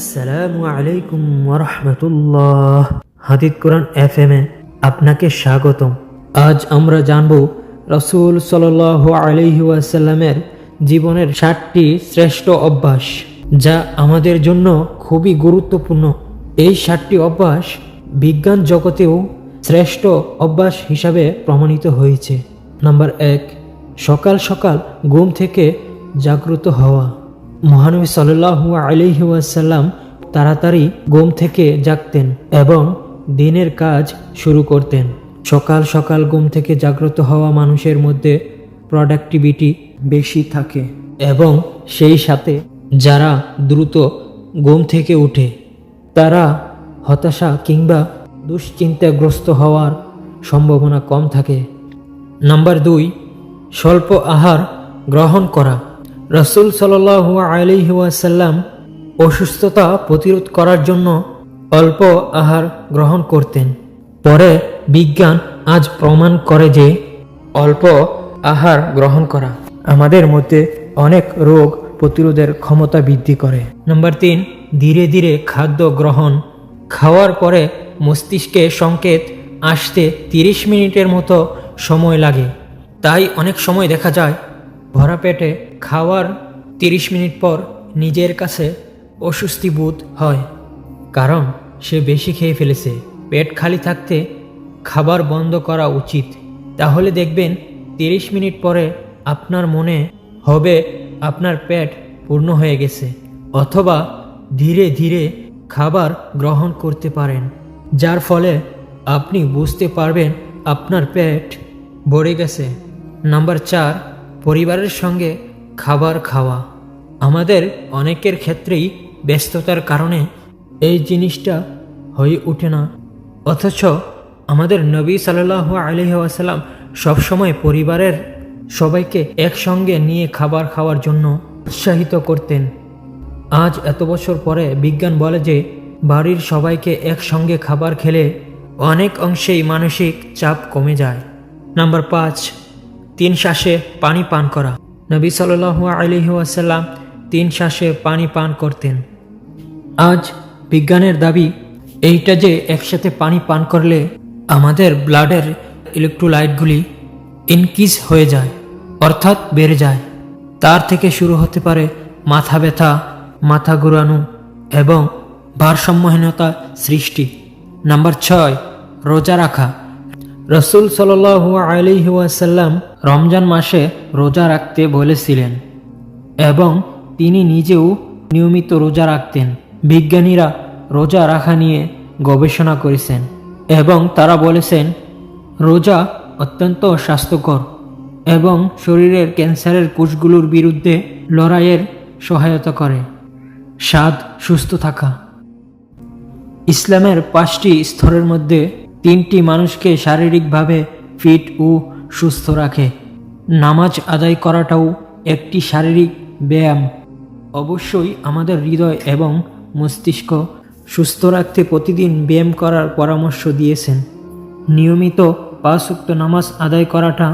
আসসালামু আলাইকুম ওরহমতুল্লাহ হাদিদ কোরআন এফ এম এ আপনাকে স্বাগতম। আজ আমরা জানব রসুল সাল আলহি জীবনের ষাটটি শ্রেষ্ঠ অভ্যাস, যা আমাদের জন্য খুবই গুরুত্বপূর্ণ। এই ষাটটি অভ্যাস বিজ্ঞান জগতেও শ্রেষ্ঠ অভ্যাস হিসাবে প্রমাণিত হয়েছে। নাম্বার এক, সকাল সকাল ঘুম থেকে জাগ্রত হওয়া। মহানবী সাল্লাহু আলিহি ওয়াসাল্লাম তাড়াতাড়ি ঘুম থেকে জাগতেন এবং দিনের কাজ শুরু করতেন। সকাল সকাল ঘুম থেকে জাগ্রত হওয়া মানুষের মধ্যে প্রোডাক্টিভিটি বেশি থাকে এবং সেই সাথে যারা দ্রুত ঘুম থেকে উঠে, তারা হতাশা কিংবা দুশ্চিন্তাগ্রস্ত হওয়ার সম্ভাবনা কম থাকে। নাম্বার দুই, স্বল্প আহার গ্রহণ করা। রসুল সাল আলিহি ওয়াসাল্লাম অসুস্থতা প্রতিরোধ করার জন্য অল্প আহার গ্রহণ করতেন। পরে বিজ্ঞান আজ প্রমাণ করে যে অল্প আহার গ্রহণ করা আমাদের মধ্যে অনেক রোগ প্রতিরোধের ক্ষমতা বৃদ্ধি করে। নম্বর তিন, ধীরে ধীরে খাদ্য গ্রহণ। খাওয়ার পরে মস্তিষ্কে সংকেত আসতে তিরিশ মিনিটের মতো সময় লাগে। তাই অনেক সময় দেখা যায় ভরা পেটে খাওয়ার তিরিশ মিনিট পর নিজের কাছে অস্বস্তি বোধ হয়। কারণ সে বেশি খেয়ে ফেলেছে। পেট খালি থাকতে খাবার বন্ধ করা উচিত। তাহলে দেখবেন তিরিশ মিনিট পরে আপনার মনে হবে আপনার পেট পূর্ণ হয়ে গেছে। অথবা ধীরে ধীরে খাবার গ্রহণ করতে পারেন। যার ফলে আপনি বুঝতে পারবেন আপনার পেট ভরে গেছে। নাম্বার চার পরিবারের সঙ্গে খাবার খাওয়া। আমাদের অনেকের ক্ষেত্রেই ব্যস্ততার কারণে এই জিনিসটা হয়ে ওঠে না। অথচ আমাদের নবী সাল্লাহ আলহি আসাল্লাম সবসময় পরিবারের সবাইকে একসঙ্গে নিয়ে খাবার খাওয়ার জন্য উৎসাহিত করতেন। আজ এত বছর পরে বিজ্ঞান বলে যে বাড়ির সবাইকে একসঙ্গে খাবার খেলে অনেক অংশেই মানসিক চাপ কমে যায়। নাম্বার পাঁচ তিন শ্বাসে পানি পান করা। নবী সাল আলহি আসাল্লাম তিন শ্বাসে পানি পান করতেন। আজ বিজ্ঞানের দাবি এইটা যে একসাথে পানি পান করলে আমাদের ব্লাডের ইলেকট্রোলাইটগুলি ইনক্রিজ হয়ে যায়, অর্থাৎ বেড়ে যায়। তার থেকে শুরু হতে পারে মাথা ব্যথা, মাথা ঘুরানো এবং ভারসাম্যহীনতা সৃষ্টি। নাম্বার ছয়, রোজা রাখা। রসুল সাল আলিহাসাল্লাম রমজান মাসে রোজা রাখতে বলেছিলেন এবং তিনি নিজেও নিয়মিত রোজা রাখতেন। বিজ্ঞানীরা রোজা রাখা নিয়ে গবেষণা করেছেন এবং তারা বলেছেন, রোজা অত্যন্ত স্বাস্থ্যকর এবং শরীরের ক্যান্সারের কোষগুলোর বিরুদ্ধে লড়াইয়ের সহায়তা করে। স্বাদ, সুস্থ থাকা। ইসলামের পাঁচটি স্তরের মধ্যে তিনটি মানুষকে শারীরিকভাবে ফিট ও সুস্থ রাখে। নামাজ আদায় করাটাও একটি শারীরিক ব্যায়াম। অবশ্যই আমাদের হৃদয় এবং মস্তিষ্ক সুস্থ রাখতে প্রতিদিন ব্যায়াম করার পরামর্শ দিয়েছেন। নিয়মিত পাঁচউক্ত নামাজ আদায় করাটা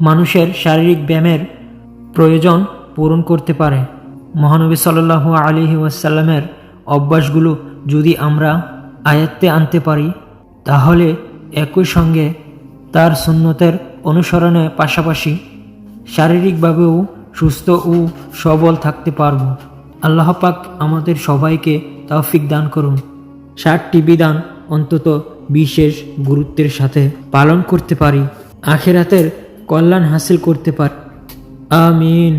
মানুষের শারীরিক ব্যায়ামের প্রয়োজন পূরণ করতে পারে। মহানবী সাল্লাহ আলিহি ওয়াসাল্লামের অভ্যাসগুলো যদি আমরা আয়ত্তে আনতে পারি তাহলে একই সঙ্গে তার সুন্নতের অনুসরণের পাশাপাশি শারীরিকভাবেও সুস্থ ও সবল থাকতে পারব। আল্লাহ পাক আমাদের সবাইকে তৌফিক দান করুন। ষাটটি বিধান অন্তত বিশেষ গুরুত্বের সাথে পালন করতে পারি। আখেরাতের কল্যাণ হাসিল করতে পারি। আমিন।